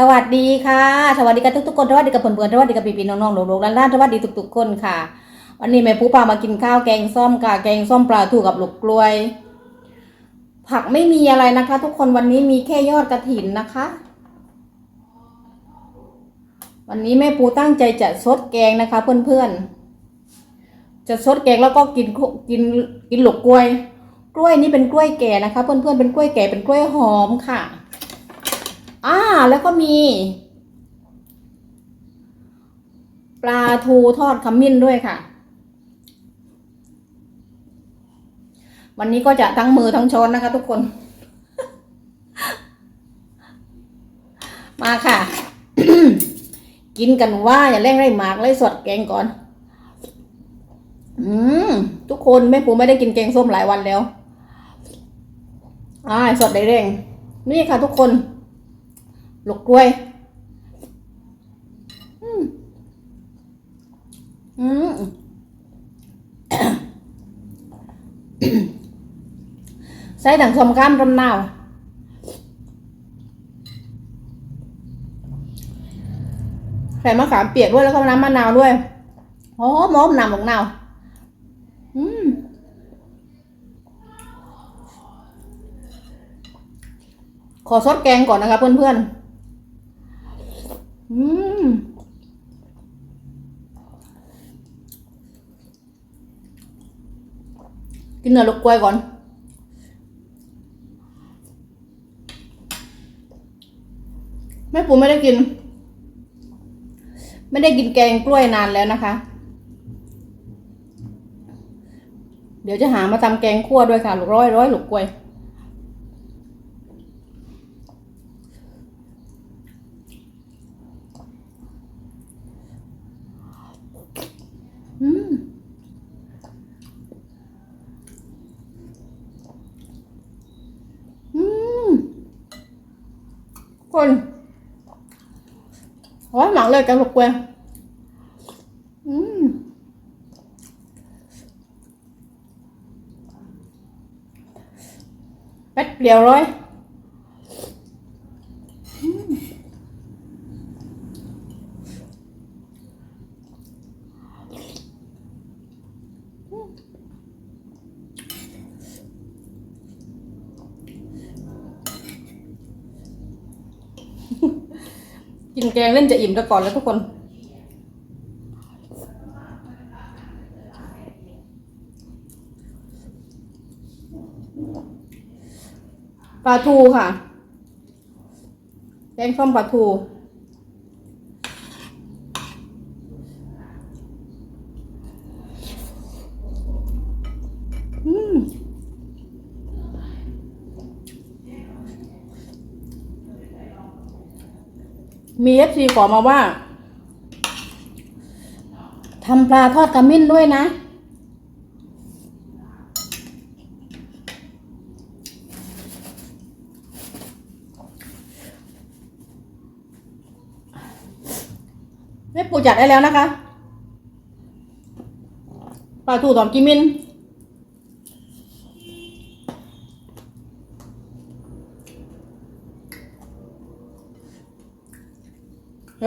สวัสดีค่ะ สวัสดีกับทุกๆคนสวัสดีกับเพื่อนๆสวัสดีกับพี่ๆน้องๆหลูกๆหลานๆสวัสดีทุกๆคนค่ะ วันนี้แม่ปูพามากินข้าวแกงส้มค่ะ แกงส้มปลาทูกับลูกกล้วย ผักไม่มีอะไรนะคะ ทุกคนวันนี้มีแค่ยอดกระถินนะคะ วันนี้แม่ปูตั้งใจจะซดแกงนะคะ เพื่อนๆ จะซดแกงแล้วก็กินกินกินหลกกล้วย กล้วยนี่เป็นกล้วยแก่นะคะ เพื่อนๆเป็นกล้วยแก่เป็นกล้วยหอมค่ะ อ่า แล้วก็มี ปลาทูทอดขมิ้นด้วยค่ะ วันนี้ก็จะทั้งมือทั้งช้อนนะคะ ทุกคน มาค่ะ กินกันว่าอย่าเร่งไรหมากเลยสดแกงก่อน อืม ทุกคนแม่ปูไม่ได้กินแกงส้มหลายวันแล้วอ่าสดได้เร่งนี่ค่ะทุกคน ลูกกล้วย อืม อืมใส่ถังสมข้ามรำนาวใส่มะขามเปียกด้วยแล้วก็น้ำมะนาวด้วยหอมหอมน้ำของนาว อืมขอซดแกงก่อนนะคะเพื่อนๆ อืมกินเนื้อลูกกล้วยก่อน แม่ปูไม่ได้กิน ไม่ได้กินแกงกล้วยนานแล้วนะคะ เดี๋ยวจะหามาทำแกงคั่วด้วยค่ะ ลูกร้อยร้อยลูกกล้วย อืม อืม คนหอมมากเลยกันลูกเวยอืมเป็ดเปรี้ยวร้อย กินแกงเล่นจะอิ่มซะก่อนแล้วทุกคน ปลาทูค่ะ แกงส้มปลาทู มีเอฟซีขอมาว่าทำปลาทอดกระมิ้นด้วยนะแม่ปูจัดได้แล้วนะคะ ปลาทูตอนกิมิน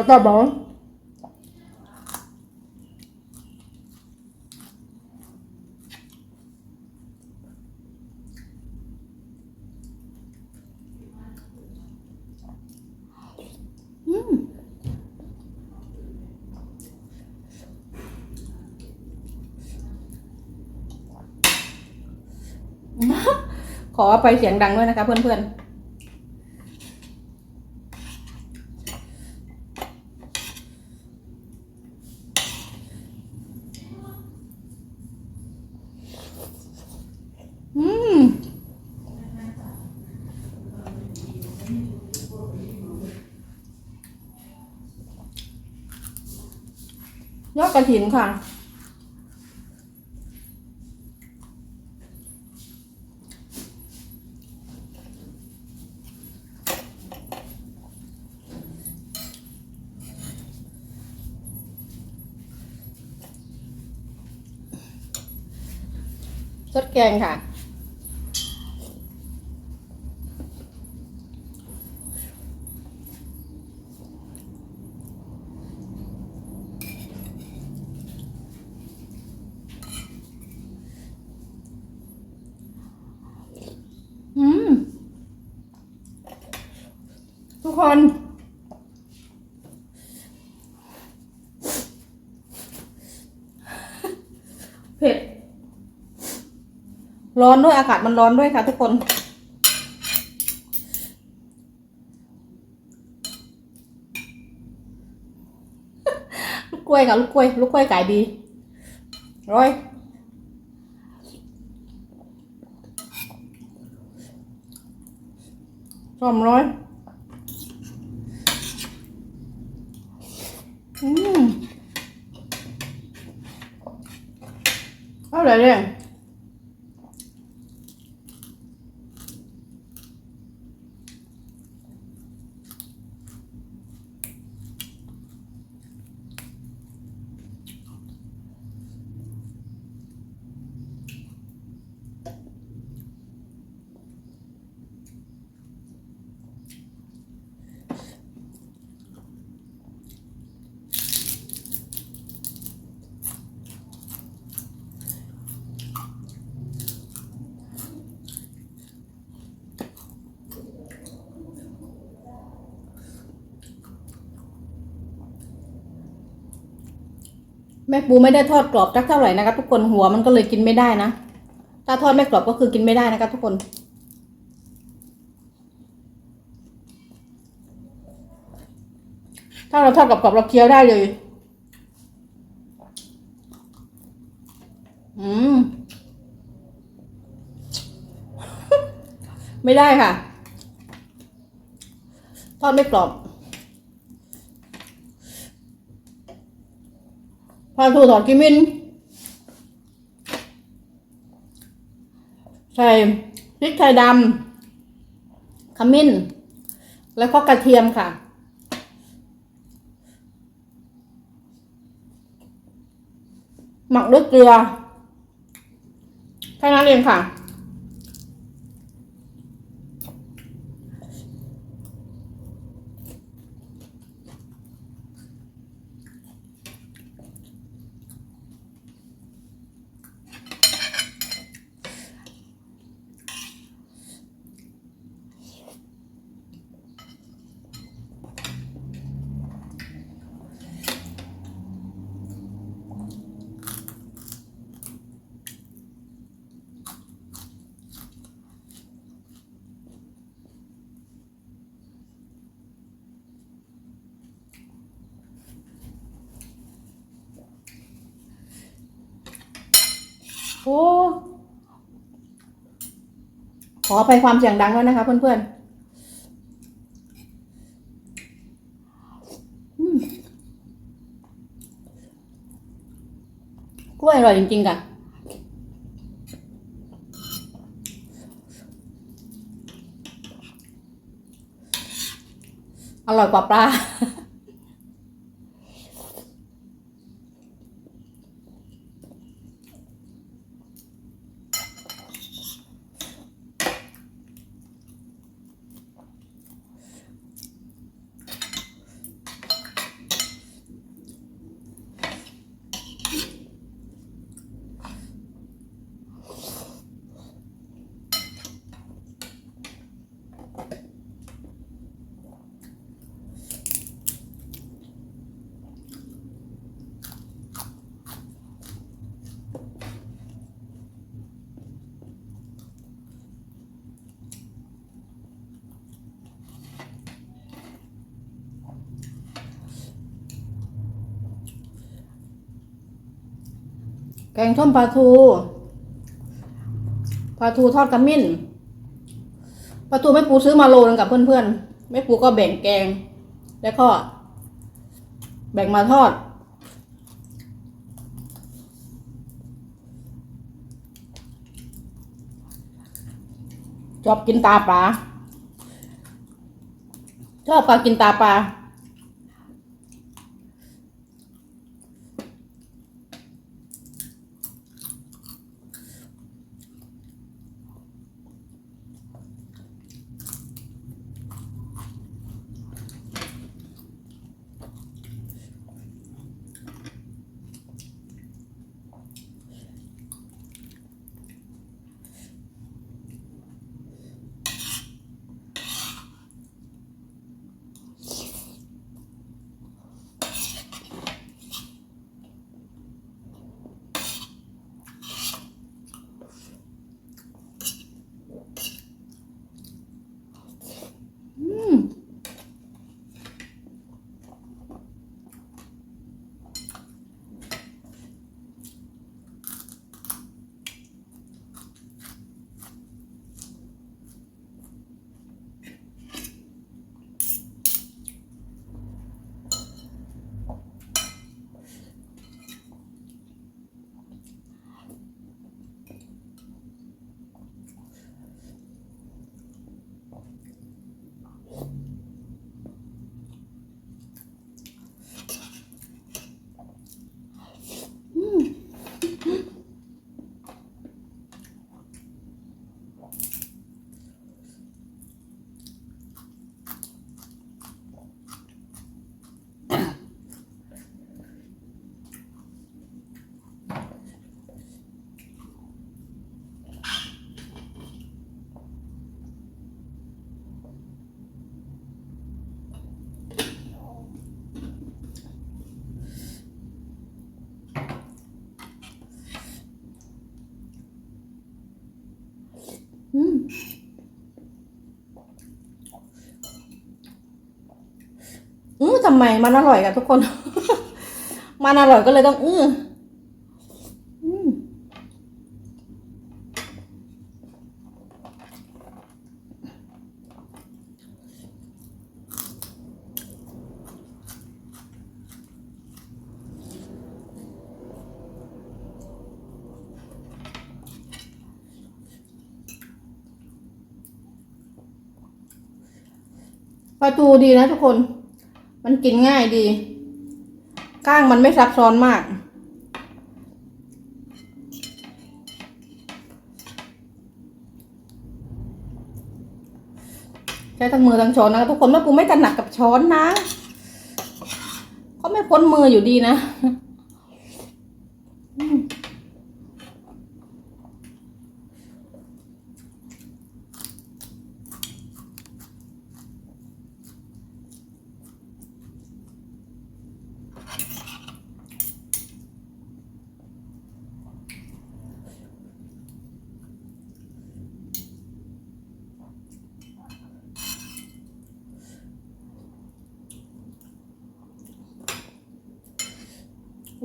แล้วก็บอกอืมขอไปเสียงดังด้วยนะคะเพื่อนๆ อืม ยอดกระถินค่ะซดแกงค่ะ อ คน เผ็ด ร้อนด้วยอากาศมันร้อนด้วยค่ะ ทุกคน ลูกกล้วยค่ะลูกกล้วย ลูกกล้วยไก่ดีร้อยสองร้อยอืมอร่อยเลย แม่ปูไม่ได้ทอดกรอบจักเท่าไหร่นะครับทุกคนหัวมันก็เลยกินไม่ได้นะ ถ้าทอดไม่กรอบก็คือกินไม่ได้นะครับทุกคน ถ้าเราทอดกรอบๆเราเคี้ยวได้เลยอืมไม่ได้ค่ะ ทอดไม่กรอบ พาทูถอดกิมินใส่พริกไทยดำขมิ้นแล้วก็กระเทียมค่ะ หมักด้วยเกลือแค่นั้นเองค่ะ โอ้ขอไปความเสียงดังด้วนะคะ เพื่อนๆกล้วยอร่อยจริงๆค่ะอร่อยกว่าปลา แกงส้มปลาทูปลาทูทอดขมิ้นปลาทูแม่ปูซื้อมาโลนึงกับเพื่อนๆแม่ปูก็แบ่งแกง แล้วก็ แบ่งมาทอด ชอบกินตาปลาชอบกากินตาปลา ทำไมมันอร่อยกับทุกคน มันอร่อยก็เลยต้อง อื้ออืมปลาทูดีนะทุกคน มันกินง่ายดี ก้างมันไม่ซับซ้อนมาก ใช้ทั้งมือทั้งช้อนนะทุกคนแม่ปูไม่ถนัดกับช้อนนะ ก็ไม่พ้นมืออยู่ดีนะ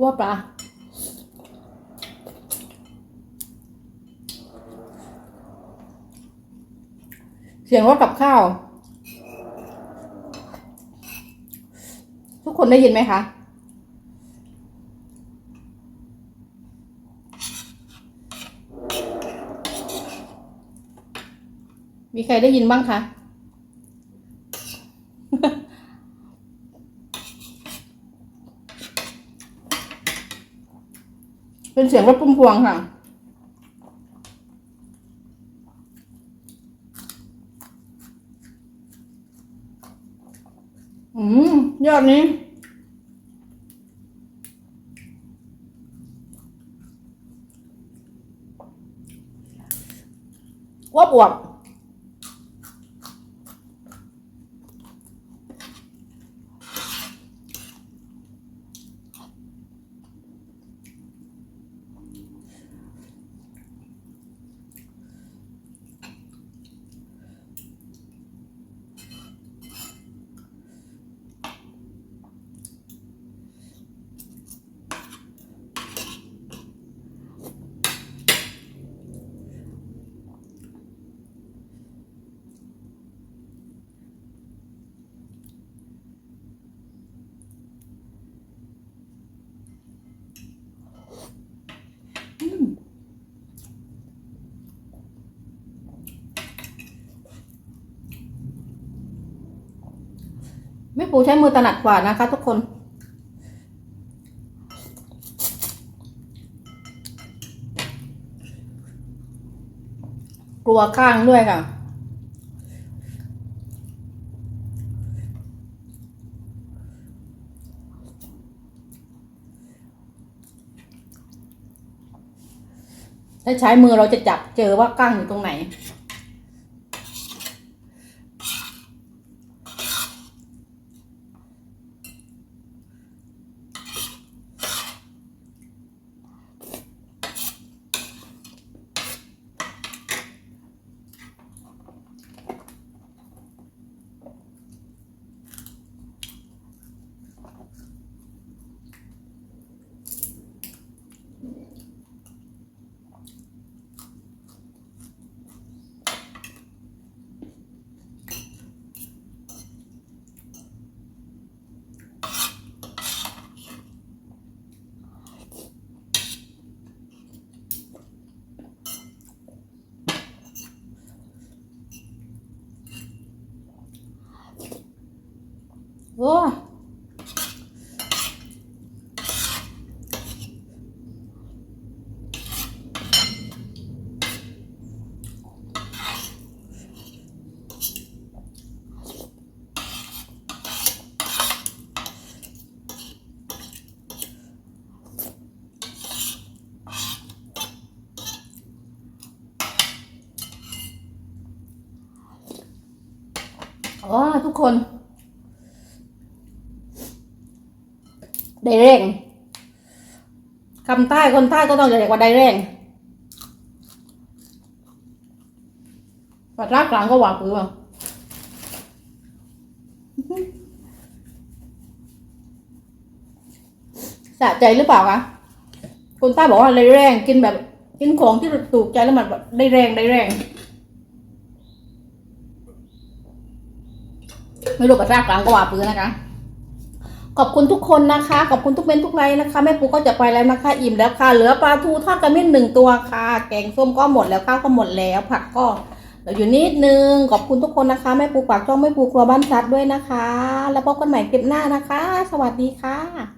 ว่าปลาเสียงรถกับข้าว ทุกคนได้ยินไหมคะมีใครได้ยินบ้างคะ เป็นเสียงรถพุ่มพวงค่ะ อืม ยอดนี้วบอวบ ปูใช้มือถนัดกว่านะคะทุกคน กลัวข้างด้วยค่ะถ้าใช้มือเราจะจับเจอว่าก้างอยู่ตรงไหน โอ้ ว้าทุกคน ได้แรงคำใต้คนใต้ก็ต้องเรียกว่าได้แรงภาษากลางก็หว่าปือว่าสะใจหรือเปล่าคะคนใต้บอกว่าได้แรงกินแบบ กินของที่ถูกใจแล้วมันแบบได้แรงได้แรง ไม่รู้กระซากลางก็ว่าปืนนะคะ ขอบคุณทุกคนนะคะ ขอบคุณทุกเมนทุกไลน์นะคะ แม่ปูก็จะไปแล้วนะคะ อิ่มแล้วค่ะ เหลือปลาทูทอดกระมิ้นหนึ่งตัวค่ะ แกงส้มก็หมดแล้วข้าวก็หมดแล้ว ผักก็เหลืออยู่นิดนึง ขอบคุณทุกคนนะคะ แม่ปูฝากช่องแม่ปูครัวบ้านซัดด้วยนะคะ แล้วพบกันใหม่คลิปหน้านะคะ สวัสดีค่ะ